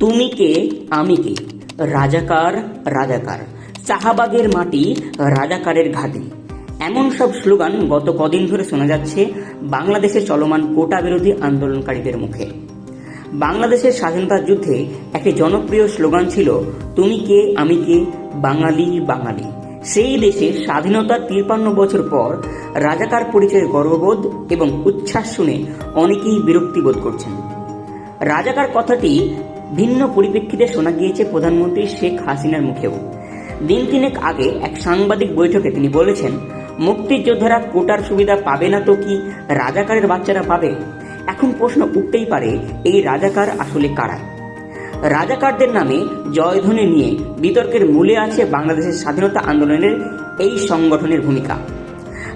তুমি কে আমি কে? রাজাকার রাজাকার। চাহাবাগের মাটি রাজাকারের ঘাটি। এমন সব স্লোগান গত কদিন ধরে শোনা যাচ্ছে বাংলাদেশে চলমান কোটা বিরোধী আন্দোলনকারীদের মুখে। বাংলাদেশের স্বাধীনতার যুদ্ধে একটি জনপ্রিয় স্লোগান ছিল, তুমি কে, আমি কে? বাঙালি বাঙালি। সেই দেশে স্বাধীনতার তিরপান্ন বছর পর রাজাকার পরিচয়ের গর্ববোধ এবং উচ্ছ্বাস শুনে অনেকেই বিরক্তি বোধ করছেন। রাজাকার কথাটি ভিন্ন পরিপ্রেক্ষিতে শোনা গিয়েছে প্রধানমন্ত্রী শেখ হাসিনার মুখেও। দিন তিনেক আগে এক সাংবাদিক বৈঠকে তিনি বলেছেন, মুক্তিযোদ্ধারা কোটার সুবিধা পাবে না তো কি রাজাকারের বাচ্চারা পাবে? এখন প্রশ্ন উঠতেই পারে, এই রাজাকার আসলে কারা? রাজাকারদের নামে জয়ধ্বনি নিয়ে বিতর্কের মূলে আছে বাংলাদেশের স্বাধীনতা আন্দোলনের এই সংগঠনের ভূমিকা।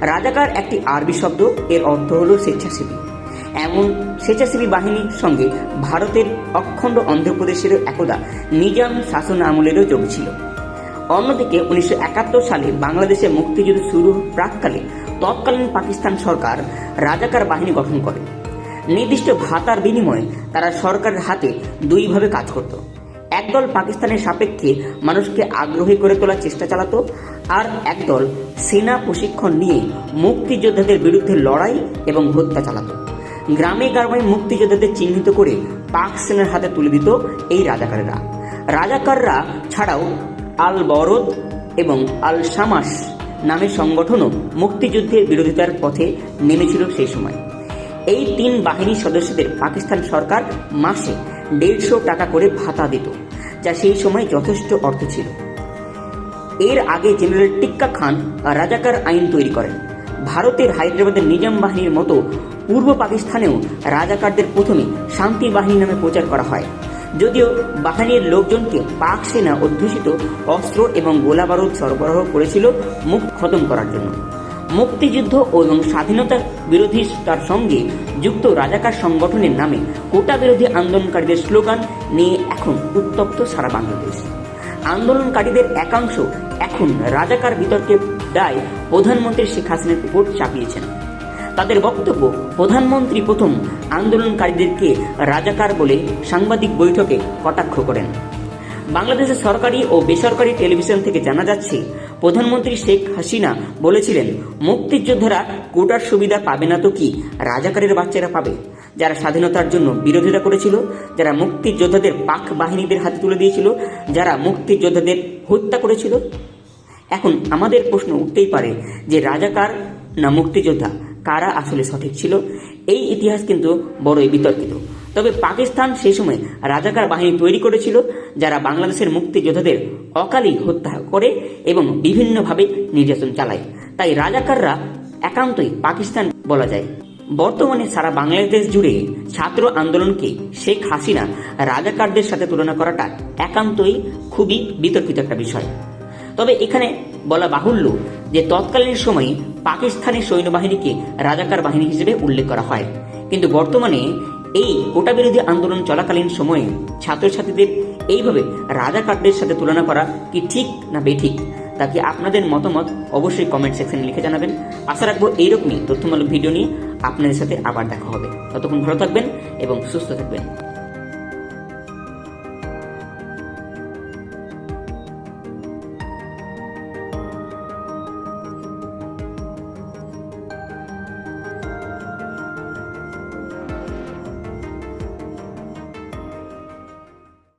রাজাকার একটি আরবি শব্দ, এর অর্থ হল স্বেচ্ছাসেবী। এমন স্বেচ্ছাসেবী বাহিনীর সঙ্গে ভারতের অখণ্ড অন্ধ্রপ্রদেশের একদা নিজাম শাসন আমলেরও যোগ ছিল। অন্যদিকে উনিশশো একাত্তর সালে বাংলাদেশে মুক্তিযুদ্ধ শুরু প্রাককালে তৎকালীন পাকিস্তান সরকার রাজাকার বাহিনী গঠন করে। নির্দিষ্ট ভাতার বিনিময়ে তারা সরকারের হাতে দুইভাবে কাজ করত। একদল পাকিস্তানের সাপেক্ষে মানুষকে আগ্রহী করে তোলার চেষ্টা চালাতো আর একদল সেনা প্রশিক্ষণ নিয়ে মুক্তিযোদ্ধাদের বিরুদ্ধে লড়াই এবং হত্যা চালাতো। গ্রামে গ্রামে মুক্তিযোদ্ধাদের চিহ্নিত করে পাক সেনার হাতে তুলে দিত এই রাজাকারেরা। রাজাকাররা ছাড়াও আল বরদ এবং আল শামাস নামের সংগঠনও মুক্তিযুদ্ধের বিরোধিতার পথে নেমেছিল সেই সময়। এই তিন বাহিনীর সদস্যদের পাকিস্তান সরকার মাসে দেড়শো টাকা করে ভাতা দিত, যা সেই সময় যথেষ্ট অর্থ ছিল। এর আগে জেনারেল টিক্কা খান রাজাকার আইন তৈরি করেন। ভারতের হায়দ্রাবাদের নিজাম বাহিনীর মতো পূর্ব পাকিস্তানেও রাজাকারদের প্রথমে শান্তি বাহিনী নামে প্রচার করা হয়। যদিও বাহিনীর লোকজনকে পাক সেনা অধ্যুষিত অস্ত্র এবং গোলাবারুদ সরবরাহ করেছিল মুখ খতম করার জন্য। মুক্তিযুদ্ধ এবং স্বাধীনতা বিরোধী তার সঙ্গে যুক্ত রাজাকার সংগঠনের নামে কোটা বিরোধী আন্দোলনকারীদের স্লোগান, নিয়ে এখন উত্তপ্ত সারা বাংলাদেশ। আন্দোলনকারীদের একাংশ এখন রাজাকার বিতর্কে দায় প্রধানমন্ত্রী শেখ হাসিনার উপর চাপিয়েছেন। তাদের বক্তব্য, প্রধানমন্ত্রী প্রথম আন্দোলনকারীদেরকে রাজাকার বলে সাংবাদিক বৈঠকে কটাক্ষ করেন। বাংলাদেশের সরকারি ও বেসরকারি টেলিভিশন থেকে জানা যাচ্ছে, প্রধানমন্ত্রী শেখ হাসিনা বলেছিলেন, মুক্তিযোদ্ধারা কোটার সুবিধা পাবে না তো কি রাজাকারের বাচ্চারা পাবে? যারা স্বাধীনতার জন্য বিরোধিতা করেছিল, যারা মুক্তিযোদ্ধাদের পাক বাহিনীদের হাতে তুলে দিয়েছিল, যারা মুক্তিযোদ্ধাদের হত্যা করেছিল? এখন আমাদের প্রশ্ন উঠতেই পারে যে রাজাকার না মুক্তিযোদ্ধা? কারা আসলে সঠিক ছিল? এই ইতিহাস কিন্তু বড়ই বিতর্কিত। তবে পাকিস্তান সেই সময় রাজাকার বাহিনী তৈরি করেছিল, যারা বাংলাদেশের মুক্তিযোদ্ধাদের অকালেই হত্যা করে এবং বিভিন্নভাবে নির্যাতন চালায়। তাই রাজাকাররা একান্তই পাকিস্তান বলা যায়। বর্তমানে সারা বাংলাদেশ জুড়ে ছাত্র আন্দোলনকে শেখ হাসিনা রাজাকারদের সাথে তুলনা করাটা একান্তই খুবই বিতর্কিত একটা বিষয়। তবে এখানে বলা বাহুল্য যে তৎকালীন সময়ে পাকিস্তানি সৈন্যবাহিনীকে রাজাকার বাহিনী হিসেবে উল্লেখ করা হয়। কিন্তু বর্তমানে এই কোটা বিরোধী আন্দোলন চলাকালীন সময়ে ছাত্রছাত্রীদের এইভাবে রাজাকারদের সাথে তুলনা করা কি ঠিক না বেঠিক, তা কি আপনাদের মতামত অবশ্যই কমেন্ট সেকশনে লিখে জানাবেন। আশা রাখব এইরকমই তথ্যমূলক ভিডিও নিয়ে আপনাদের সাথে আবার দেখা হবে। ততক্ষণ ভালো থাকবেন এবং সুস্থ থাকবেন।